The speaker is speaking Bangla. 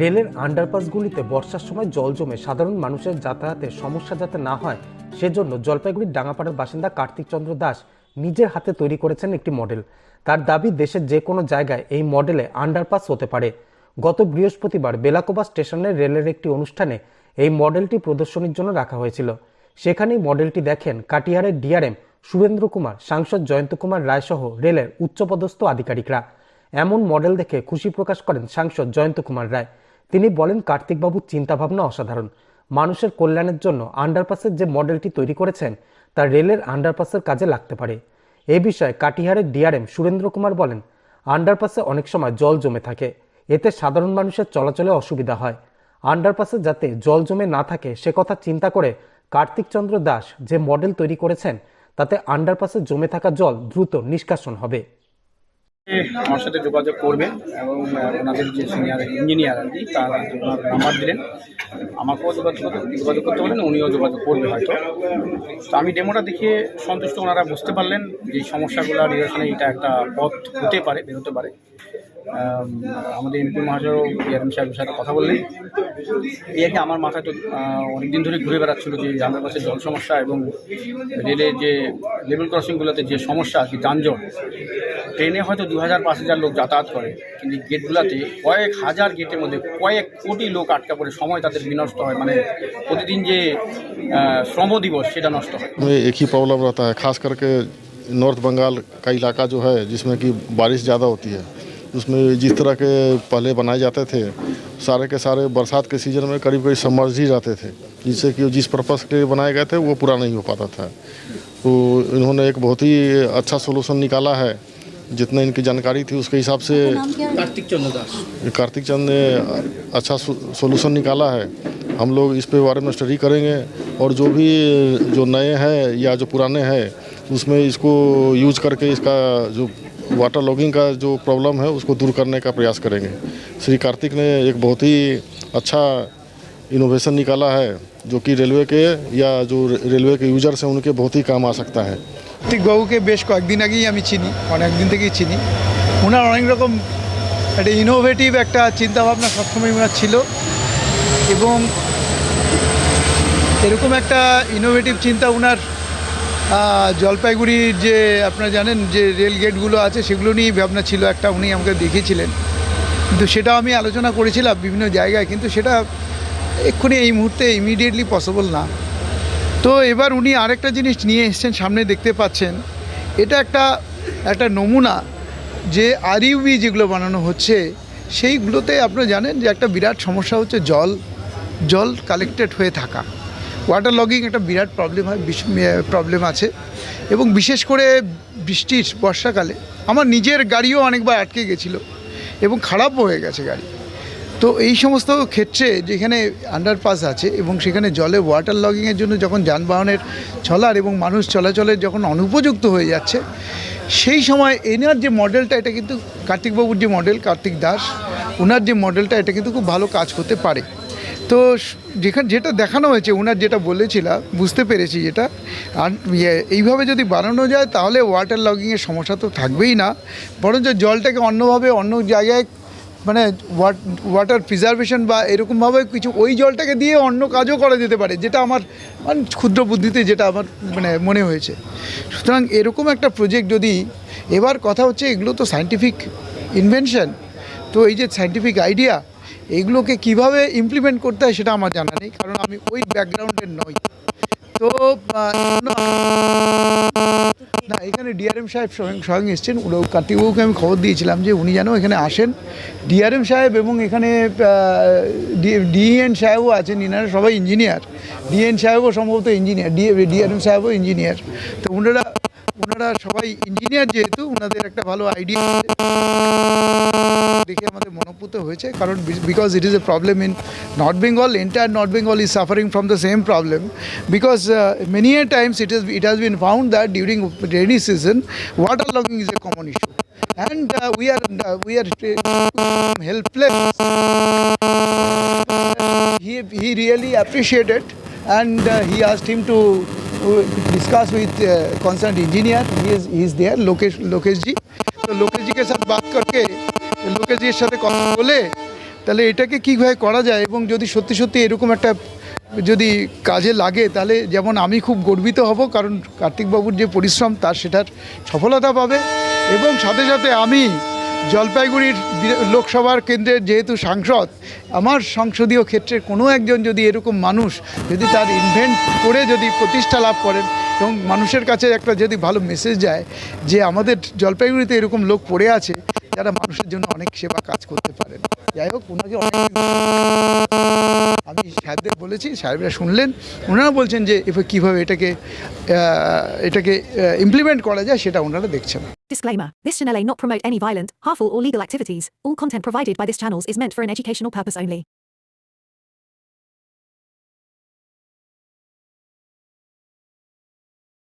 রেলের আন্ডারপাসগুলিতে বর্ষার সময় জল জমে সাধারণ মানুষের যাতায়াতের সমস্যা যাতে না হয়, সেজন্য জলপাইগুড়ির ডাঙাপাড়ার বাসিন্দা কার্তিক চন্দ্র দাস নিজের হাতে তৈরি করেছেন একটি মডেল তার দাবি, দেশের যে কোনো জায়গায় এই মডেলে আন্ডারপাস হতে পারে। গত বৃহস্পতিবার বেলাকোবা স্টেশনের রেলের একটি অনুষ্ঠানে এই মডেলটি প্রদর্শনীর জন্য রাখা হয়েছিল। সেখানেই মডেলটি দেখেন কাটিহারের ডিআরএম সুরেন্দ্র কুমার, সাংসদ জয়ন্ত কুমার রায়সহ রেলের উচ্চপদস্থ আধিকারিকরা। এমন মডেল দেখে খুশি প্রকাশ করেন সাংসদ জয়ন্ত কুমার রায়। তিনি বলেন কার্তিকবাবুর চিন্তাভাবনা অসাধারণ। মানুষের কল্যাণের জন্য আন্ডারপাসের যে মডেলটি তৈরি করেছেন, তা রেলের আন্ডারপাসের কাজে লাগতে পারে। এ বিষয়ে কাটিহারের ডিআরএম সুরেন্দ্র কুমার বলেন, আন্ডারপাসে অনেক সময় জল জমে থাকে। এতে সাধারণ মানুষের চলাচলে অসুবিধা হয়। আন্ডারপাসে যাতে জল জমে না থাকে, সে কথা চিন্তা করে কার্তিক চন্দ্র দাস যে মডেল তৈরি করেছেন, তাতে আন্ডারপাসে জমে থাকা জল দ্রুত নিষ্কাশন হবে। আমার সাথে যোগাযোগ করবেন এবং ওনাদের যে সিনিয়র ইঞ্জিনিয়ার আর কি তারা নাম্বার দিলেন। আমাকেও যোগাযোগ যোগাযোগ করতে পারেন, উনিও যোগাযোগ করবে হয়তো। তো আমি ডেমোটা দেখে সন্তুষ্ট, ওনারা বুঝতে পারলেন যে সমস্যাগুলো নিরসনে এটা একটা পথ হতে পারে, বেরোতে পারে। আমাদের এমপি মহাশয় ইয়ারম সাহেবের সাথে কথা বললেন এই আর কি আমার মাথায় তো আহ, অনেকদিন ধরে ঘুরে বেড়াচ্ছিল যে আমার কাছে জল সমস্যা এবং রেলের যে লেভেল ক্রসিংগুলোতে যে সমস্যা আর কি যানজট ট্রেনে হয়তো দু হাজার পাঁচ হাজার লোক যাতায়াত করে কিন্তু গেটগুলোতে কয়েক হাজার গেটের মধ্যে কয়েক কোটি লোক আটকা পড়ে সময় তাদের বিনষ্ট হয় মানে প্রতিদিন যে আহ, শ্রম দিবস সেটা নষ্ট হয় में एक ही प्रॉब्लम रहता है खास करके नॉर्थ बंगाल का इलाका जो है जिसमें कि बारिश ज़्यादा होती है उसमें जिस तरह के पहले बनाए जाते थे सारे के सारे बरसात के सीज़न में करीब करीब समर्ज ही जाते थे जिससे कि जिस पर्पज़ के लिए बनाए गए थे वो पूरा नहीं हो पाता था। तो इन्होंने एक बहुत ही अच्छा सोलूशन निकाला है जितना इनकी जानकारी थी उसके हिसाब से कार्तिक चंद दास। कार्तिक चंद ने अच्छा सोल्यूशन निकाला है। हम लोग इस पे बारे में स्टडी करेंगे और जो भी जो नए हैं या जो पुराने हैं उसमें इसको यूज करके इसका जो वाटर लॉगिंग का जो प्रॉब्लम है उसको दूर करने का प्रयास करेंगे श्री कार्तिक ने एक बहुत ही अच्छा इनोवेशन निकाला है जो कि रेलवे के या जो रेलवे के यूजर्स हैं उनके बहुत ही काम आ सकता है কার্তিকবাবুকে বেশ কয়েকদিন আগেই আমি চিনি অনেক দিন থেকেই চিনি ওনার অনেক রকম একটা ইনোভেটিভ একটা চিন্তাভাবনা সবসময় ওনার ছিল এবং এরকম একটা ইনোভেটিভ চিন্তা ওনার আহ, জলপাইগুড়ির যে আপনারা জানেন যে রেল গেটগুলো আছে, সেগুলো নিয়েই ভাবনা ছিল একটা, উনি আমাকে দেখিয়েছিলেন। কিন্তু সেটা আমি আলোচনা করেছিলাম বিভিন্ন জায়গায়, কিন্তু সেটা এক্ষুনি এই মুহূর্তে ইমিডিয়েটলি পসিবল না। তো এবার উনি আরেকটা জিনিস নিয়ে এসছেন, সামনে দেখতে পাচ্ছেন। এটা একটা একটা নমুনা যে আরইউবি যেগুলো বানানো হচ্ছে, সেইগুলোতে আপনারা জানেন যে একটা বিরাট সমস্যা হচ্ছে জল জল কালেক্টেড হয়ে থাকা। ওয়াটার লগিং একটা বিরাট প্রবলেম হয় প্রবলেম আছে। এবং বিশেষ করে বৃষ্টির বর্ষাকালে আমার নিজের গাড়িও অনেকবার আটকে গেছিল এবং খারাপও হয়ে গেছে গাড়ি। তো এই সমস্ত ক্ষেত্রে যেখানে আন্ডারপাস আছে এবং সেখানে জলে ওয়াটার লগিংয়ের জন্য যখন যানবাহনের চলার এবং মানুষ চলাচলের যখন অনুপযুক্ত হয়ে যাচ্ছে, সেই সময় এনার যে মডেলটা এটা কিন্তু কার্তিকবাবুর যে মডেল কার্তিক দাস ওনার যে মডেলটা এটা কিন্তু খুব ভালো কাজ করতে পারে। তো যেখানে যেটা দেখানো হয়েছে ওনার যেটা বলেছিলাম বুঝতে পেরেছি যেটা। আর ইয়ে, এইভাবে যদি বানানো যায় তাহলে ওয়াটার লগিংয়ের সমস্যা তো থাকবেই না। বরঞ্চ জলটাকে অন্যভাবে অন্য জায়গায় মানে ওয়াটার প্রিজার্ভেশন বা এরকমভাবে কিছু ওই জলটাকে দিয়ে অন্য কাজও করা যেতে পারে যেটা আমার মানে ক্ষুদ্র বুদ্ধিতে যেটা আমার মানে মনে হয়েছে। সুতরাং এরকম একটা প্রজেক্ট যদি এবার কথা হচ্ছে এগুলো তো সায়েন্টিফিক ইনভেনশন তো এই যে সায়েন্টিফিক আইডিয়া এগুলোকে কীভাবে ইমপ্লিমেন্ট করতে হয় সেটা আমার জানা নেই, কারণ আমি ওই ব্যাকগ্রাউন্ডের নই। তো না, এখানে ডিআরএম সাহেব স্বয়ং স্বয়ং এসছেন কার্তিকবাবুকে আমি খবর দিয়েছিলাম যে উনি যেন এখানে আসেন। ডিআরএম সাহেব এবং এখানে ডিএন সাহেবও আছেন, ইনারা সবাই ইঞ্জিনিয়ার ডিএন সাহেবও সম্ভবত ইঞ্জিনিয়ার ডিআরএম সাহেবও ইঞ্জিনিয়ার তো ওনারা ওনারা সবাই ইঞ্জিনিয়ার যেহেতু, ওনাদের একটা ভালো আইডিয়া দেখে আমাদের মনোপুত হয়েছে কারণ because it is a problem in north Bengal entire north Bengal is suffering from the same problem because many a times it is it has been found that during rainy season water logging is a common issue and uh, we are uh, we are uh, helpless. He he really appreciated, and uh, he asked him to uh, discuss with uh, concerned engineer. He is he is there, Lokesh Lokesh ji. तो लोकेश जी के साथ बात करके লোকেজির সাথে কথা বলে, তাহলে এটাকে কীভাবে করা যায়? এবং যদি সত্যি সত্যি এরকম একটা যদি কাজে লাগে, তাহলে যেমন আমি খুব গর্বিত হব, কারণ কার্তিকবাবুর যে পরিশ্রম, তার সেটার সফলতা পাবে। এবং সাথে সাথে আমি জলপাইগুড়ির লোকসভার কেন্দ্রের যেহেতু সাংসদ, আমার সংসদীয় ক্ষেত্রের কোনো একজন যদি এরকম মানুষ যদি তার ইনভেন্ট করে যদি প্রতিষ্ঠা লাভ করেন, এবং মানুষের কাছে একটা যদি ভালো মেসেজ যায় যে আমাদের জলপাইগুড়িতে এরকম লোক পড়ে আছে যারা মানুষের জন্য অনেক সেবা কাজ করতে পারেন যাই হোক ওনাকে অনেক আমি স্যারদের বলেছি সাহেবরা শুনলেন ওনারা বলছেন যে এবার কীভাবে এটাকে এটাকে ইমপ্লিমেন্ট করা যায় সেটা ওনারা দেখছেন Disclaimer This channel may not promote any violent, harmful, or legal activities. All content provided by this channel is meant for an educational purpose only.